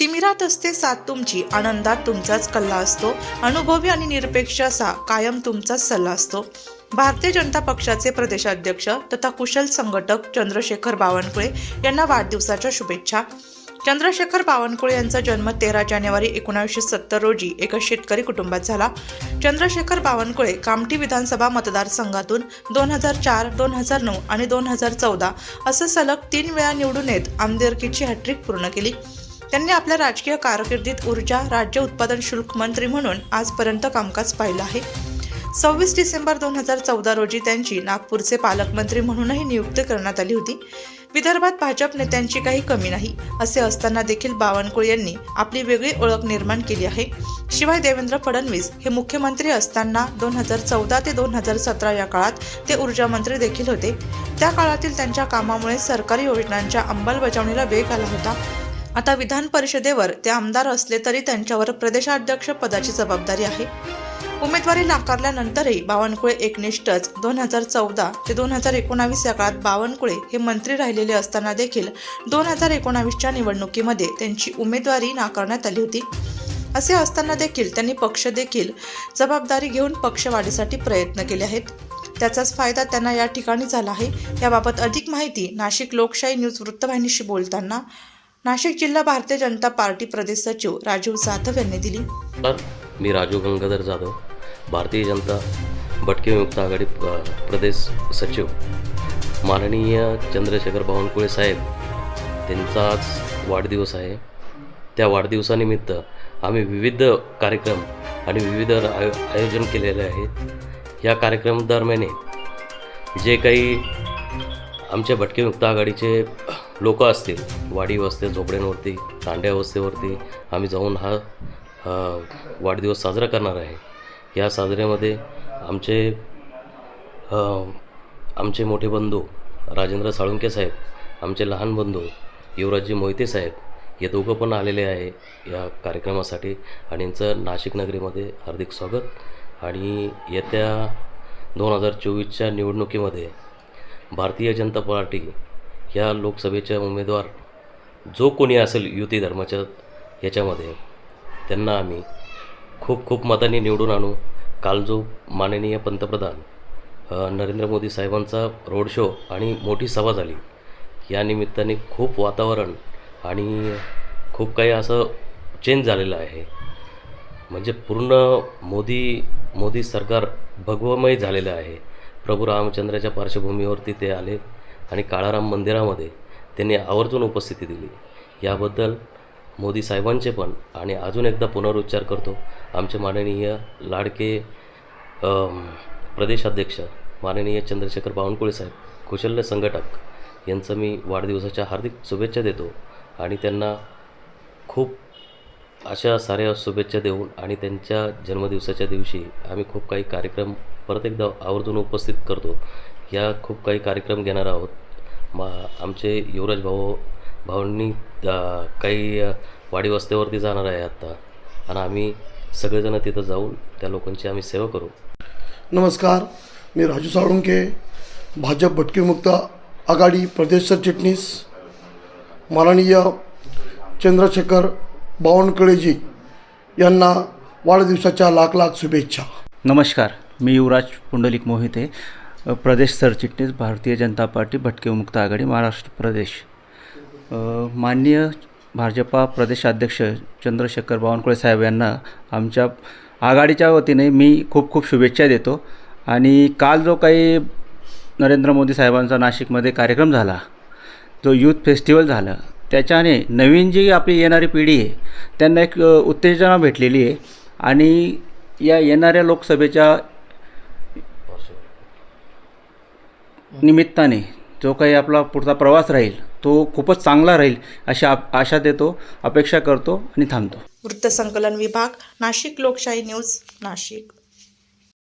तिमिरात असते साथ तुमची आनंदात तुमचाच कल्ला असतो अनुभवी आणि निरपेक्ष असा कायम तुमचाच सल्ला असतो. भारतीय जनता पक्षाचे प्रदेशाध्यक्ष तथा कुशल संघटक चंद्रशेखर बावनकुळे यांना वाढदिवसाच्या शुभेच्छा. चंद्रशेखर बावनकुळे यांचा जन्म तेरा जानेवारी एकोणीसशे सत्तर रोजी एका शेतकरी कुटुंबात झाला. चंद्रशेखर बावनकुळे कामठी विधानसभा मतदारसंघातून दोन हजार चार दोन हजार नऊ आणि दोन हजार चौदा असं सलग तीन वेळा निवडून येत आमदारकीची हॅट्रिक पूर्ण केली. त्यांनी आपल्या राजकीय कारकिर्दीत ऊर्जा राज्य उत्पादन शुल्क मंत्री म्हणून आजपर्यंत कामकाज पाहिलं आहे. सव्वीस डिसेंबर दोन हजार चौदा रोजी त्यांची नागपूरचे पालकमंत्री म्हणूनही नियुक्ती करण्यात आली होती. विदर्भात भाजप नेत्यांची काही कमी नाही असे असताना देखील बावनकुळे यांनी आपली वेगळी ओळख निर्माण केली आहे. शिवाय देवेंद्र फडणवीस हे मुख्यमंत्री असताना दोन हजार चौदा ते दोन हजार सतरा या काळात ते ऊर्जामंत्री देखील होते. त्या काळातील त्यांच्या कामामुळे सरकारी योजनांच्या अंमलबजावणीला वेग आला होता. आता विधान परिषदेवर ते आमदार असले तरी त्यांच्यावर प्रदेशाध्यक्ष पदाची जबाबदारी आहे. उमेदवारी नाकारल्यानंतरही बावनकुळे एकनिष्ठच. दोन हजार चौदा ते दोन हजार एकोणावीस या काळात बावनकुळे हे मंत्री राहिलेले असताना देखील दोन हजार एकोणावीसच्या निवडणुकीमध्ये त्यांची उमेदवारी नाकारण्यात आली होती. असे असताना देखील त्यांनी पक्ष देखील जबाबदारी घेऊन पक्षवाढीसाठी प्रयत्न केले आहेत. त्याचाच फायदा त्यांना या ठिकाणी झाला आहे. याबाबत अधिक माहिती नाशिक लोकशाही न्यूज वृत्तवाहिनीशी बोलताना नाशिक जिल्हा भारतीय जनता पार्टी प्रदेश सचिव राजीव जाधव यांनी दिली. नमस्कार मी राजू गंगाधर जाधव भारतीय जनता भटके विमुक्त आघाडी प्रदेश सचिव. माननीय चंद्रशेखर बावनकुळे साहेब त्यांचा आज वाढदिवस आहे. त्या वाढदिवसानिमित्त आम्ही विविध कार्यक्रम आणि विविध आयो आयोजन केलेले आहेत. या कार्यक्रम दरम्याने जे काही आमच्या भटकेमुक्त आघाडीचे लोक असतील वाडी वस्ते झोपड्यांवरती तांड्या वस्तेवरती आम्ही जाऊन हा वाढदिवस साजरा करणार आहे. या साजऱ्यामध्ये आमचे आमचे मोठे बंधू राजेंद्र साळुंके साहेब आमचे लहान बंधू युवराजजी मोहिते साहेब हे दोघं पण आलेले आहे या कार्यक्रमासाठी आणि यांचं नाशिक नगरीमध्ये हार्दिक स्वागत. आणि येत्या दोन हजार चोवीसच्या निवडणुकीमध्ये भारतीय जनता पार्टी या लोकसभेच्या उमेदवार जो कोणी असेल युती धर्माच्या याच्यामध्ये त्यांना आम्ही खूप खूप मतांनी निवडून आणू. काल जो माननीय पंतप्रधान नरेंद्र मोदी साहेबांचा रोड शो आणि मोठी सभा झाली या निमित्ताने खूप वातावरण आणि खूप काही असं चेंज झालेलं आहे. म्हणजे पूर्ण मोदी मोदी सरकार भगवमय झालेलं आहे. प्रभू रामचंद्राच्या पार्श्वभूमीवरती ते आले. आणि काळाराम मंदिरामध्ये त्यांनी आवर्जून उपस्थिती दिली. याबद्दल मोदी साहेबांचे पण आणि अजून एकदा पुनरुच्चार करतो. आमचे माननीय लाडके प्रदेशाध्यक्ष माननीय चंद्रशेखर बावनकुळे साहेब कुशल्य संघटक यांचं मी वाढदिवसाच्या हार्दिक शुभेच्छा देतो आणि त्यांना खूप अशा साऱ्या शुभेच्छा देऊन आणि त्यांच्या जन्मदिवसाच्या दिवशी आम्ही खूप काही कार्यक्रम परत एकदा आवर्जून उपस्थित करतो. या खूप काही कार्यक्रम घेणार आहोत. मा आमचे युवराज भाऊ भाऊंनी काही अ, वाडी वस्त्यावरती जाणार आहे आत्ता आणि आम्ही सगळेजण तिथं जाऊन त्या लोकांची आम्ही सेवा करू. नमस्कार. मी राजू साळुंके भाजप भटकेमुक्त आघाडी प्रदेश सरचिटणीस. माननीय चंद्रशेखर बावनकुळेजी यांना वाढदिवसाच्या लाख लाख शुभेच्छा. नमस्कार. मी युवराज पुंडलिक मोहिते. प्रदेश सरचिटणीस भारतीय जनता पार्टी भटकेमुक्त आघाडी महाराष्ट्र प्रदेश. माननीय भाजपा प्रदेशाध्यक्ष चंद्रशेखर बावनकुळे साहेब यांना आमच्या आघाडीच्या वतीने मी खूप खूप शुभेच्छा देतो. आणि काल जो काही नरेंद्र मोदी साहेबांचा नाशिकमध्ये कार्यक्रम झाला जो यूथ फेस्टिवल झालं त्याच्याने नवीन जी आपली येणारी पिढी आहे त्यांना एक उत्तेजना भेटलेली आहे. आणि या येणाऱ्या लोकसभेच्या निमित्ताने जो काही आपला पुढचा प्रवास राहील तो खूपच चांगला राहील अशी आप आशा देतो अपेक्षा करतो आणि थांबतो. वृत्तसंकलन विभाग नाशिक लोकशाही न्यूज नाशिक.